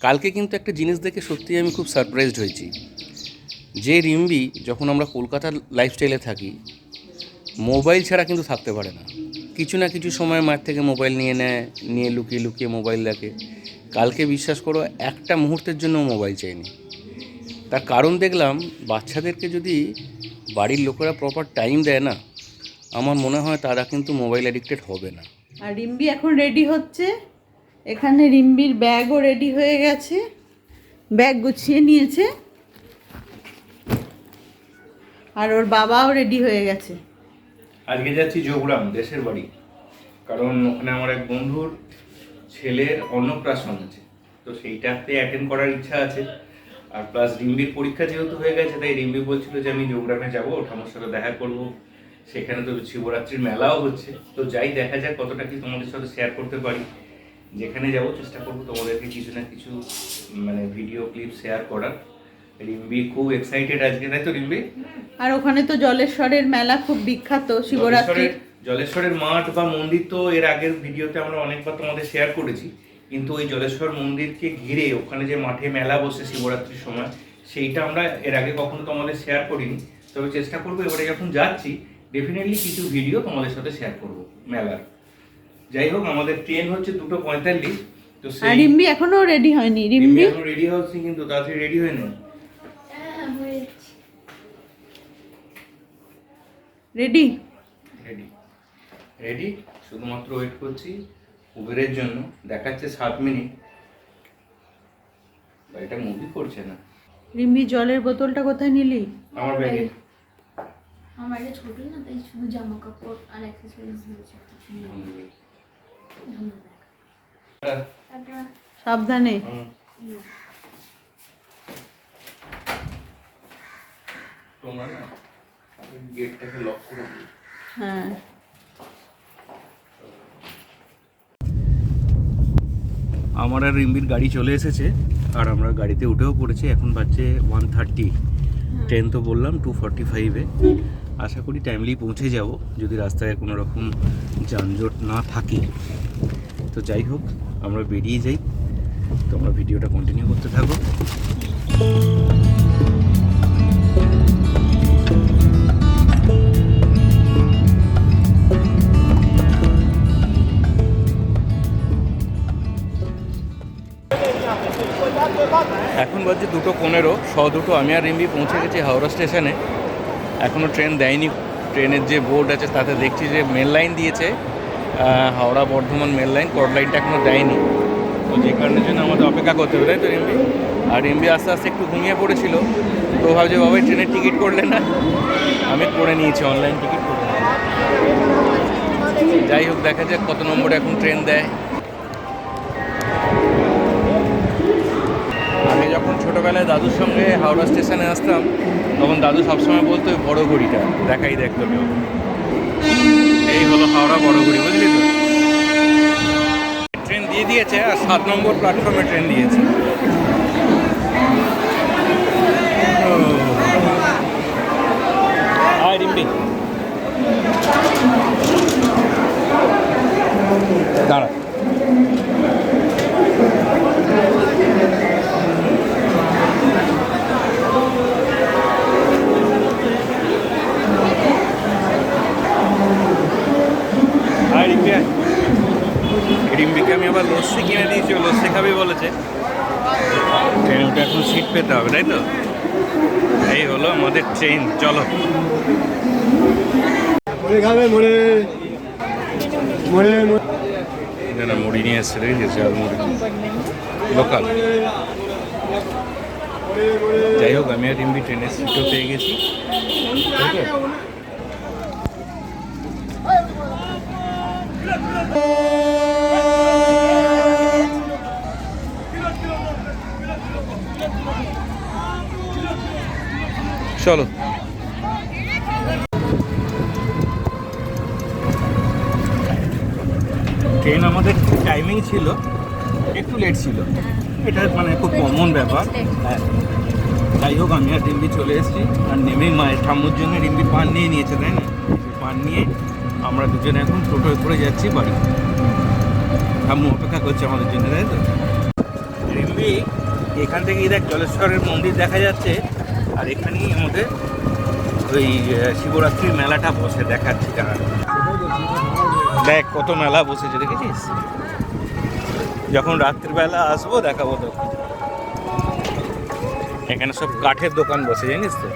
কালকে কিন্তু একটা জিনিস দেখে সত্যিই আমি খুব সারপ্রাইজড হয়েছি। যে রিম্বি যখন আমরা কলকাতার লাইফস্টাইলে থাকি মোবাইল ছাড়া কিন্তু থাকতে পারে না। কিছু না কিছু সময় মার থেকে মোবাইল নিয়ে নেয়, নিয়ে লুকিয়ে লুকিয়ে মোবাইল দেখে। কালকে বিশ্বাস করো, একটা মুহূর্তের জন্য মোবাইল চাইনি। তার কারণ দেখলাম, বাচ্চাদেরকে যদি বাড়ির লোকেরা প্রপার টাইম দেয় না, আমার মনে হয় তারা কিন্তু মোবাইল অ্যাডিক্টেড হবে না। আর রিম্বি এখন রেডি হচ্ছে? এখানে রিম্বির ব্যাগও রেডি হয়ে গেছে। ব্যাগ গুছিয়ে নিয়েছে। আর ওর বাবাও রেডি হয়ে গেছে। আজকে যাচ্ছি যোগরাম দেশের বাড়ি। কারণ ওখানে আমার এক বন্ধুর ছেলের অন্নপ্রাশন আছে। তো সেইটাতে অ্যাটেন্ড করার ইচ্ছা আছে। আর প্লাস রিম্বির পরীক্ষা যেহেতু হয়ে গেছে, তাই রিম্বি বলছিল যে আমি যোগরামে যাব ঠাকুর সাথে দেখা করব। সেখানে তো শিবরাত্রির মেলাও হচ্ছে। তো যাই দেখা যাক কতটা কি তোমাদের সাথে শেয়ার করতে পারি। যেখানে যাব চেষ্টা করব তোমাদেরকে কিছু না কিছু মানে ভিডিও ক্লিপ শেয়ার করার। রিম্বি খুব এক্সাইটেড আজকে তাই তো রিম্বি? আর ওখানে তো জলেশ্বরের মেলা খুব বিখ্যাত শিবরাত্রি জলেশ্বরের- মাঠ বা মন্দির তো এর আগের ভিডিওতে আমরা অনেকবার তোমাদের শেয়ার করেছি। কিন্তু ওই জলেশ্বর মন্দিরকে ঘিরে ওখানে যে মাঠে মেলা বসে শিবরাত্রির সময় সেইটা আমরা এর আগে কখনো তোমাদের শেয়ার করিনি। তবে চেষ্টা করব এবারে যখন যাচ্ছি ডেফিনেটলি কিছু ভিডিও তোমাদের সাথে শেয়ার করব মেলার। যাই হোক আমাদের ট্রেন হচ্ছে দুটো পঁয়তাল্লিশ তো সেই রিম্বি এখনও রেডি হয়নি। রিম্বি এখন রেডি হচ্ছে কিন্তু তাড়াতাড়ি রেডি হয়ে নেই রেডি রেডি রেডি শুধুমাত্র ওয়েট করছি উবেরের জন্য। দেখাচ্ছে সাত মিনিট এটা মুভি করছে না। রিম্বি জলের বোতলটা কোথায় নিলি? আমার ব্যাগে আমার এটা ছোট না তাই শুধু জামা কাপড় আর অ্যাক্সেসরিজ সাবধানে। তোমরা না গেটটাকে লক করে হ্যাঁ। আমার আর রিম্বির গাড়ি চলে এসেছে আর আমরা গাড়িতে উঠেও পড়েছি। এখন বাজছে ওয়ান থার্টি ট্রেন তো বললাম টু ফর্টি ফাইভে আশা করি টাইমলি পৌঁছে যাব, যদি রাস্তায় কোনো রকম যানজট না থাকে। তো যাই হোক, আমরা বেরিয়ে যাই। তোমরা ভিডিওটা কন্টিনিউ করতে থাকো। এখন বাজছে দুটো পনেরো, শ দুটো। আমি আর রিম্বি পৌঁছে গেছি হাওড়া স্টেশনে। এখনও ট্রেন দেয়নি। ট্রেনের যে বোর্ড আছে, তাতে দেখছি যে মেন লাইন দিয়েছে হাওড়া বর্ধমান মেন লাইন কড লাইনটা এখনও দেয়নি। তো যে কারণের জন্য আমাদের অপেক্ষা করতে হবে, তাই তো রিম্বি আর রিম্বি আস্তে আস্তে একটু ঘুমিয়ে পড়েছিল, তো ভাবছে বাবাই ট্রেনের টিকিট করলে না? আমি করে নিয়েছি অনলাইন টিকিট করে যাই হোক, দেখা যাক কত নম্বরে এখন ট্রেন দেয়। যখন ছোটোবেলায় দাদুর সঙ্গে হাওড়া স্টেশনে আসতাম, তখন দাদু সবসময় বলতো বড় ঘড়িটা, দেখাই দেখ তোকে। এই হলো হাওড়া বড় ঘড়ি, বুঝলি তো? ট্রেন দিয়ে দিয়েছে, আর সাত নম্বর প্ল্যাটফর্মে ট্রেন দিয়েছে। দাঁড়া। রিম্পিকে আমি আবার লস্যি কিনে দিয়েছি লস্যি খাবে বলেছে। ট্রেনে উঠে এখন সিট পেতে হবে তাই তো? এই হলো আমাদের ট্রেন চলো। না মুড়ি। নিয়ে এসছে দেখেছি চাল মুড়ি লোকাল যাই হোক আমি আর রিম্পি ট্রেনের সিটও পেয়ে গেছি। ঠিক আছে? চলো। ট্রেন আমাদের টাইমিং ছিল একটু লেট ছিল। এটা মানে খুব কমন ব্যাপার। হ্যাঁ। যাই হোক আমি আর রিম্বি চলে এসেছি। আর নেমেই মায়ের ঠাম্মুর জন্য রিম্বি পান নিয়ে নিয়েছে তাই না? পান নিয়ে আমরা দুজনে এখন টোটোয় করে যাচ্ছি বাড়ি। ঠাম্মু অপেক্ষা করছে আমাদের জন্য তাই তো? রিম্বি এখান থেকে দেখ জলেশ্বরের মন্দির দেখা যাচ্ছে। আর এখানেই আমাদের ওই শিবরাত্রির মেলাটা বসে দেখাচ্ছি দাঁড়া দেখ, কত মেলা বসেছে, দেখেছিস? যখন রাত্রিবেলা আসব, দেখাবো তো এখানে সব কাঠের দোকান বসে, জানিস তো?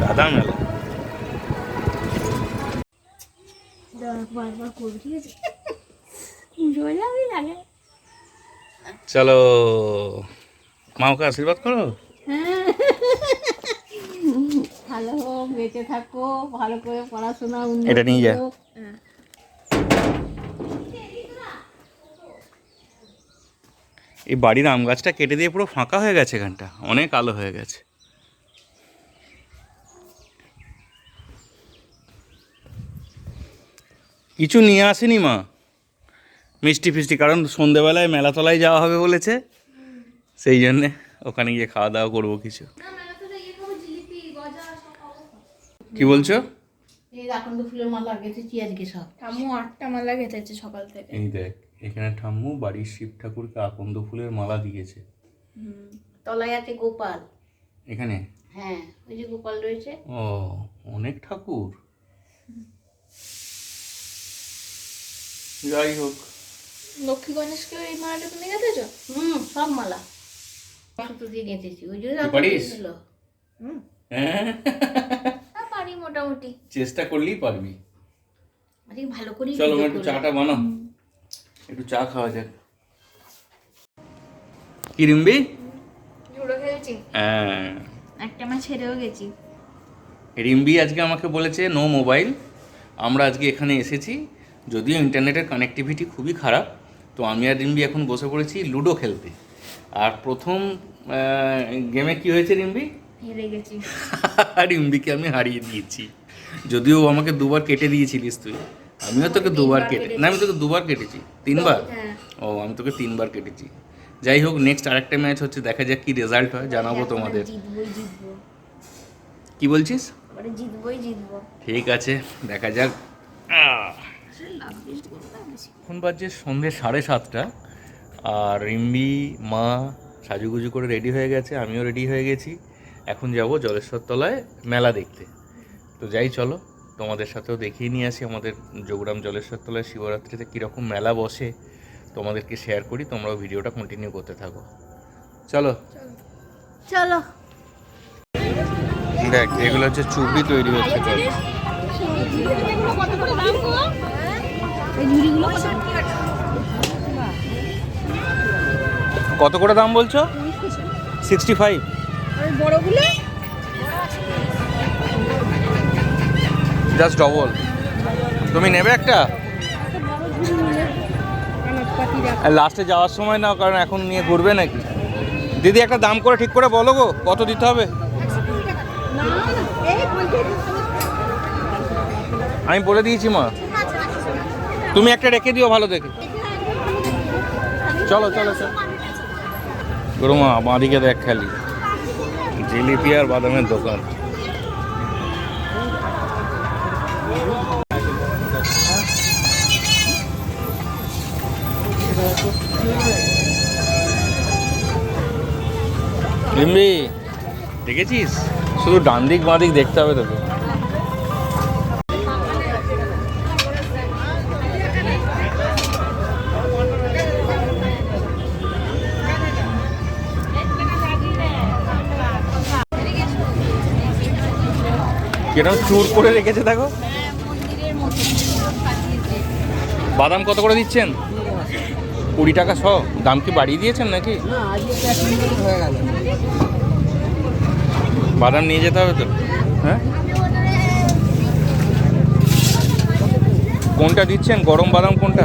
দাদা মেলা। বারবার চলো মাওকে আশীর্বাদ করো? ভালো হোক বেঁচে থাকো ভালো করে পড়াশোনা এটা নিয়ে যা। এই বাড়ির আম গাছটা কেটে দিয়ে পুরো ফাঁকা হয়ে গেছে এখানটা। অনেক আলো হয়ে গেছে। কিছু নিয়ে আসেনি মা। মিষ্টি ফিষ্টি কারণ সন্ধেবেলায় মেলাতলায় যাওয়া হবে বলেছে। সেই জন্যে ওখানে গিয়ে খাওয়া দাওয়া করব কিছু। না মেলা তো খাব? জিলিপি গজা সব খাব কি বলছো? আকন্দ ফুলের মালা গেঁথেছি আজকে সব। ঠাম্মু আটটা মালা গেঁথেছে সকাল থেকে। এই দেখ এখানে ঠাম্মু বাড়ির শিব ঠাকুরকে আকন্দ ফুলের মালা দিয়েছে। তলায় আছে গোপাল। এখানে? হ্যাঁ ওই যে গোপাল রয়েছে। ও অনেক ঠাকুর। যাই হোক। লক্ষ্মী গণেশকে এই মালাটা তুমি গেঁথেছো? হুম সব মালা। সুতো দিয়ে গেঁথেছি ওই জন্য পারিস? হ্যাঁ পারি মোটামুটি। চেষ্টা করলেই পারবি। আজকে ভালো করে চলো একটু চাটা বানাও। একটু চা খাওয়া যাক। কি রিম্বি? খেলছি হ্যাঁ। একটা হেরেও গেছি। রিম্বি আজকে আমাকে বলেছে নো মোবাইল। আমরা আজকে এখানে এসেছি। যদিও ইন্টারনেটের কানেক্টিভিটি খুবই খারাপ তো আমি আর রিম্বি এখন বসে পড়েছি লুডো খেলতে। আর প্রথম গেমে কি হয়েছে রিম্বি? হেরে গেছি। রিম্বিকে আমি হারিয়ে দিয়েছি। যদিও আমাকে দুবার কেটে দিয়েছিলিস তুই। আমিও তোকে দুবার কেটে না আমি তোকে দুবার কেটেছি। তিনবার? হ্যাঁ। ও আমি তোকে তিনবার কেটেছি। যাই হোক নেক্সট আরেকটা ম্যাচ হচ্ছে দেখা যাক কি রেজাল্ট হয় জানাব তোমাদের। কি বলছিস? এবারে জিতবই জিতবো। ঠিক আছে দেখা যাক! এখন বাজছে সন্ধ্যে সাড়ে সাতটা। আর রিম্বি মা সাজুগুজু করে রেডি হয়ে গেছে আমিও রেডি হয়ে গেছি। এখন যাব জলেশ্বর তলায় মেলা দেখতে। তো যাই চলো তোমাদের সাথেও দেখিয়ে নিয়ে আসি আমাদের যোগরাম জলেশ্বর তলায় শিবরাত্রিতে কীরকম মেলা বসে। তোমাদেরকে শেয়ার করি তোমরাও ভিডিওটা কন্টিনিউ করতে থাকো। চলো। চলো। দেখ এগুলো হচ্ছে চুবড়ি তৈরি হচ্ছে চল। কত করে দাম বলছো? সিক্সটি ফাইভ জাস্ট ডবল তুমি নেবে একটা? লাস্টে যাওয়ার সময় নাও কারণ এখন নিয়ে ঘুরবে নাকি? দিদি একটা দাম করে ঠিক করে বলো গো কত দিতে হবে? আমি বলে দিয়েছি মা। তুমি একটা রেখে দিও ভালো দেখে। চলো চলো চলো। গরু মা বাঁদিকে দেখ খালি। জিলিপি আর বাদামের দোকান। লিম্বি দেখেছিস? শুধু ডান দিক বাঁ দিক দেখতে হবে তোকে। কীরকম চুর করে রেখেছে, দেখো। বাদাম কত করে দিচ্ছেন? কুড়ি টাকা শ। দাম কি বাড়িয়ে দিয়েছেন নাকি? বাদাম নিয়ে যেতে হবে তো। হ্যাঁ? কোনটা দিচ্ছেন? গরম বাদাম কোনটা?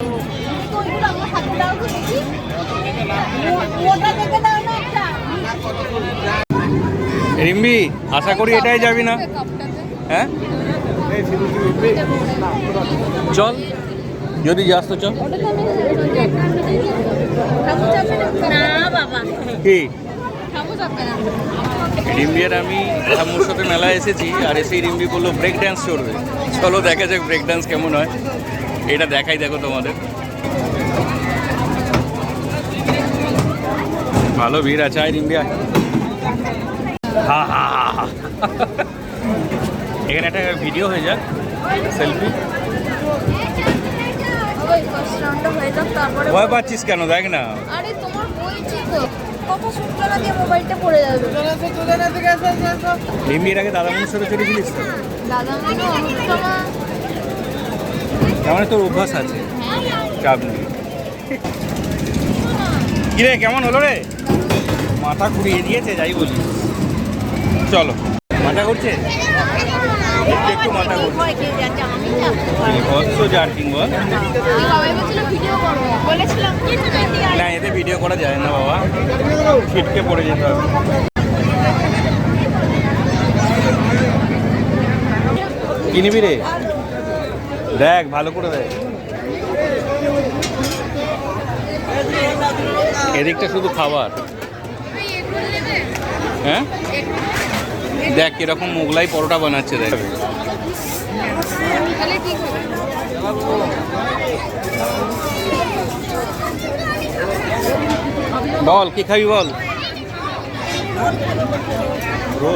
রিম্বি, আশা করি এটাই যাবি না? হ্যাঁ? চল। যদি যাস তো চল। কি? রিম্বি আর আমি, ঠাম্মুর সাথে মেলায় এসেছি, আর এসেই রিম্বি বলল ব্রেক ড্যান্স চলবে চলো দেখা যাক ব্রেক ড্যান্স কেমন হয়। এটা দেখাই দেখো তোমাদের। ভালো ভিড় আছে রিম্বি আয় হা হা হা। এখানে একটা ভিডিও হয়ে যাক সেলফি। হয়ে ভয় পাচ্ছিস কেন দেখ না। আরে তোমার বলছি তো কথা শুনতে না দিয়ে মোবাইলটা পড়ে যাবে। রিম্বির আগে দাদামণির সাথে চলেছিলিস তো? দাদা মানে তার মানে তোর অভ্যাস আছে। চাপ নেই। কিরে কেমন হলো রে? মাথা ঘুরিয়ে দিয়েছে, যাই বলি। চলো। মাথা ঘুরছে? একটু মাথা ঘুরছে। জার্কিং এতে ভিডিও করা যায় না, বাবা। পড়ে যেতে হবে। কি রে? দেখ, ভালো করে দেখ। এদিকটা শুধু খাবার। হ্যাঁ? দেখ এরকম মোগলাই পরোটা বানাচ্ছে দেখ। বল কি খাবি বল? রোল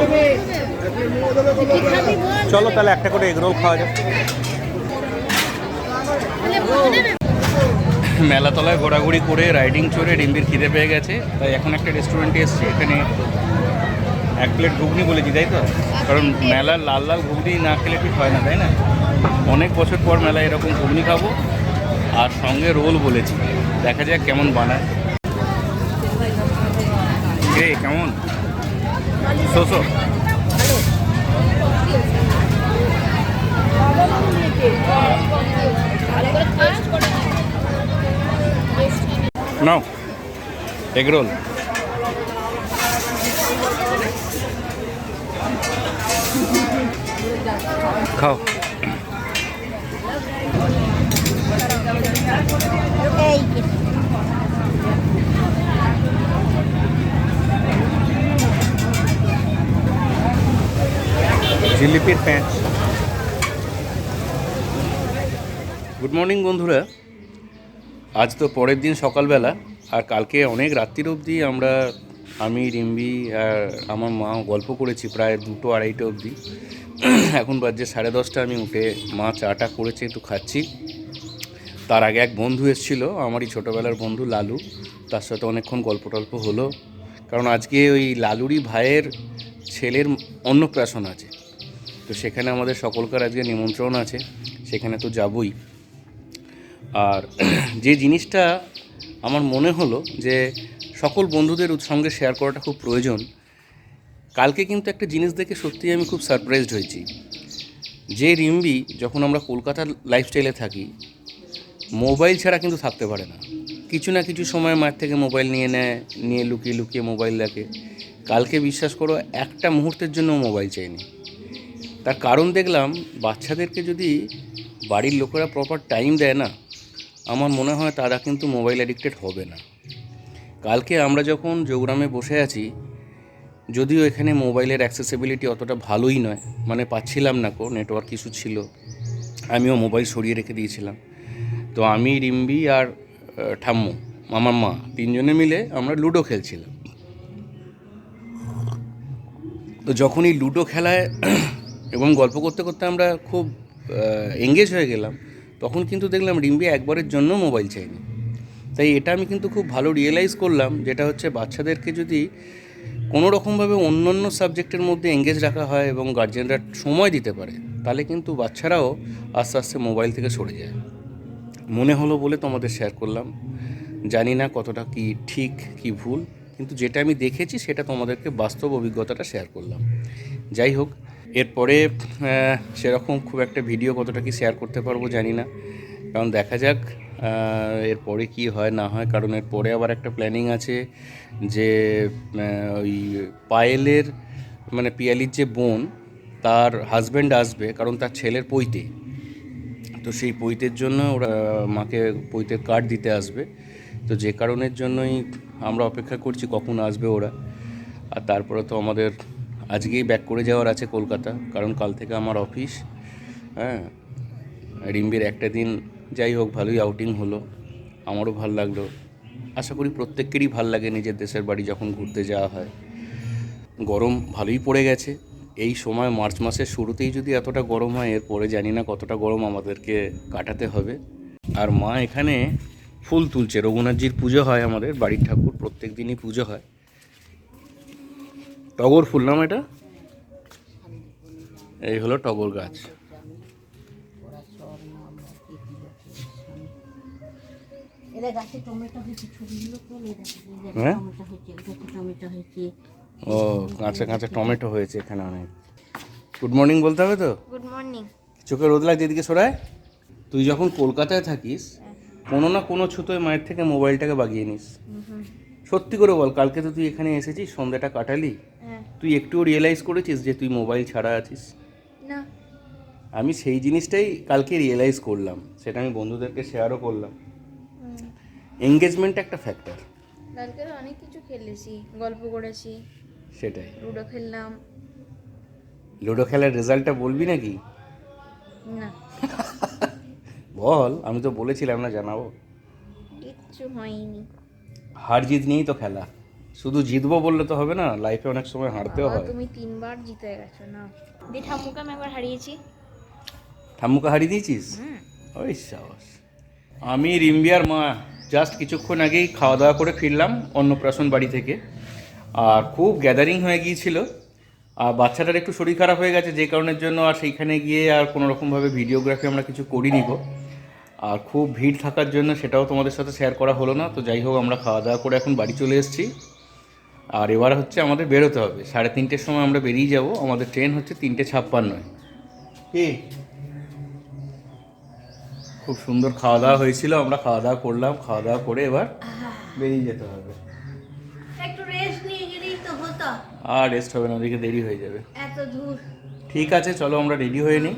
চলো তাহলে একটা করে এগ রোল খাওয়া যাক। মেলাতলায় ঘোরাঘুরি করে রাইডিং চড়ে ডিম্বির খিদে পেয়ে গেছে, তাই এখন একটা রেস্টুরেন্টে এসেছি। এখানে এক প্লেট ঘুগনি বলেছি, তাই তো? কারণ মেলার লাল লাল ঘুগনি না খেলে ঠিক হয় না, তাই না? অনেক বছর পর মেলায় এরকম ঘুগনি খাব, আর সঙ্গে রোল বলেছি। দেখা যাক কেমন বানায়। রে কেমন? সোসো নাও এগ রোল খাও জিলিপির প্যাঁচ গুড মর্নিং বন্ধুরা। আজ তো পরের দিন সকালবেলা, আর কালকে অনেক রাত্রির অবধি আমরা আমি, রিম্বি আর আমার মা গল্প করেছি প্রায় দুটো আড়াইটে অবধি। এখন বাজছে সাড়ে দশটা, আমি উঠে মা চাটা করেছে, একটু খাচ্ছি। তার আগে এক বন্ধু এসেছিল, আমারই ছোটোবেলার বন্ধু লালু। তার সাথে অনেকক্ষণ গল্প টল্প হলো। কারণ আজকে ওই লালুরই ভাইয়ের ছেলের অন্নপ্রাশন আছে। তো সেখানে আমাদের সকলকার আজকে নিমন্ত্রণ আছে। সেখানে তো যাবই। আর যে জিনিসটা আমার মনে হলো যে সকল বন্ধুদের সঙ্গে শেয়ার করাটা খুব প্রয়োজন, কালকে কিন্তু একটা জিনিস দেখে সত্যিই আমি খুব সারপ্রাইজড হয়েছি। যে রিম্বি যখন আমরা কলকাতার লাইফস্টাইলে থাকি মোবাইল ছাড়া কিন্তু থাকতে পারে না। কিছু না কিছু সময় মায়ের থেকে মোবাইল নিয়ে নেয়, নিয়ে লুকিয়ে লুকিয়ে মোবাইল দেখে। কালকে বিশ্বাস করো, একটা মুহূর্তের জন্য মোবাইল চাইনি। তার কারণ দেখলাম, বাচ্চাদেরকে যদি বাড়ির লোকেরা প্রপার টাইম দেয় না আমার মনে হয় তারা কিন্তু মোবাইল অ্যাডিক্টেড হবে না। কালকে আমরা যখন যোগগ্রামে বসে আছি, যদিও এখানে মোবাইলের অ্যাক্সেসিবিলিটি অতটা ভালোই নয় মানে পাচ্ছিলাম না কো নেটওয়ার্ক ইস্যু ছিল, আমিও মোবাইল সরিয়ে রেখে দিয়েছিলাম। তো আমি, রিম্বি আর ঠাম্মু, আমার মা, তিনজনে মিলে আমরা লুডো খেলছিলাম। তো যখন এই লুডো খেলায়, এবং গল্প করতে করতে আমরা খুব এঙ্গেজ হয়ে গেলাম তখন কিন্তু দেখলাম রিম্বি একবারের জন্য মোবাইল চাইনি। তাই এটা আমি কিন্তু খুব ভালো রিয়েলাইজ করলাম, যেটা হচ্ছে বাচ্চাদেরকে যদি কোনো রকমভাবে অন্য অন্য সাবজেক্টের মধ্যে এঙ্গেজ রাখা হয় এবং গার্জেনরা সময় দিতে পারে, তাহলে কিন্তু বাচ্চারাও আস্তে আস্তে মোবাইল থেকে সরে যায়। মনে হলো বলে তোমাদের শেয়ার করলাম। জানি না কতটা কি ঠিক, কি ভুল, কিন্তু যেটা আমি দেখেছি সেটা তোমাদেরকে বাস্তব অভিজ্ঞতাটা শেয়ার করলাম। যাই হোক এরপরে সেরকম খুব একটা ভিডিও কতটা কি শেয়ার করতে পারব জানি না। কারণ দেখা যাক এরপরে কি হয়, না হয়। কারণ এরপরে আবার একটা প্ল্যানিং আছে যে ওই পায়েলের মানে পিয়ালির যে বোন, তার হাজব্যান্ড আসবে, কারণ তার ছেলের পৈতে। তো সেই পৈতের জন্য ওরা মাকে পৈতের কার্ড দিতে আসবে। তো যে কারণের জন্যই আমরা অপেক্ষা করছি কখন আসবে ওরা। আর তারপরে তো আমাদের আজকেই ব্যাক করে যাওয়ার আছে কলকাতা, কারণ কাল থেকে আমার অফিস হ্যাঁ? রিম্বির একটা দিন, যাই হোক, ভালোই আউটিং হলো, আমারও ভালো লাগল। আশা করি প্রত্যেকেরই ভালো লাগে নিজের দেশের বাড়ি যখন ঘুরতে যাওয়া হয়। গরম ভালোই পড়ে গেছে। এই সময় মার্চ মাসের শুরুতেই যদি এতটা গরম হয় এরপরে জানি না কতটা গরম আমাদেরকে কাটাতে হবে। আর মা এখানে ফুল তুলছে। রঘুনাথজির পুজো হয় আমাদের, বাড়ির ঠাকুর প্রত্যেক দিনই পুজো হয়। টগর ফুল নাম এটা? এই হলো টগর গাছ। হ্যাঁ? ও কাঁচা কাঁচা টমেটো হয়েছে এখানে অনেক। গুড মর্নিং বলতে হবে তো? গুড মর্নিং চোখে রোদ লাগছে এদিকে সরায় তুই যখন কলকাতায় থাকিস কোনো না কোনো ছুতোয় মায়ের থেকে মোবাইলটাকে বাগিয়ে নিস। সত্যি করে বল কালকে তো তুই এখানে এসেছিস সন্ধ্যাটা কাটালি? হ্যাঁ। তুই একটুও রিয়েলাইজ করেছিস যে তুই মোবাইল ছাড়া আছিস? না। আমি সেই জিনিসটাই কালকে রিয়েলাইজ করলাম সেটা আমি বন্ধুদেরকে শেয়ারও করলাম। এঙ্গেজমেন্ট একটা ফ্যাক্টর কালকে অনেক কিছু খেলেছি গল্প করেছি সেটাই। লুডো খেললাম। লুডো খেলার রেজাল্টটা বলবি নাকি? না। বল আমি তো বলেছিলাম না জানাব। কিচ্ছু হয়নি। হার জিত নিয়েই তো খেলা। শুধু জিতবো বললে তো হবে না লাইফে অনেক সময় হারতেও হয়। তুমি তিনবার জিতে গেছো না। দি ঠাম্মুকে আমি একবার হারিয়েছি। ঠাম্মুকে হারিয়ে দিয়েছিস? ওই সাহস আমি রিম্বিয়ার মা জাস্ট কিছুক্ষণ আগেই খাওয়া দাওয়া করে ফিরলাম অন্নপ্রাশন বাড়ি থেকে। আর খুব গ্যাদারিং হয়ে গিয়েছিল। আর বাচ্চাটার একটু শরীর খারাপ হয়ে গেছে যে কারণের জন্য আর সেইখানে গিয়ে আর কোনো রকমভাবে ভিডিওগ্রাফি আমরা কিছু করিনি গো। আর খুব ভিড় থাকার জন্য সেটাও তোমাদের সাথে শেয়ার করা হলো না তো যাই হোক আমরা খাওয়া দাওয়া করে এখন বাড়ি চলে এসেছি। আর এবার হচ্ছে আমাদের বেরোতে হবে সাড়ে তিনটের সময় আমরা বেরিয়ে যাব আমাদের ট্রেন হচ্ছে তিনটে ছাপ্পান্নয়। কি? খুব সুন্দর খাওয়া দাওয়া হয়েছিল আমরা খাওয়া দাওয়া করলাম খাওয়া দাওয়া করে এবার বেরিয়ে যেতে হবে। একটু রেস্ট নিয়ে গেলেই তো হতো। আর রেস্ট হবে না ওদিকে দেরি হয়ে যাবে। ঠিক আছে চলো আমরা রেডি হয়ে নিই।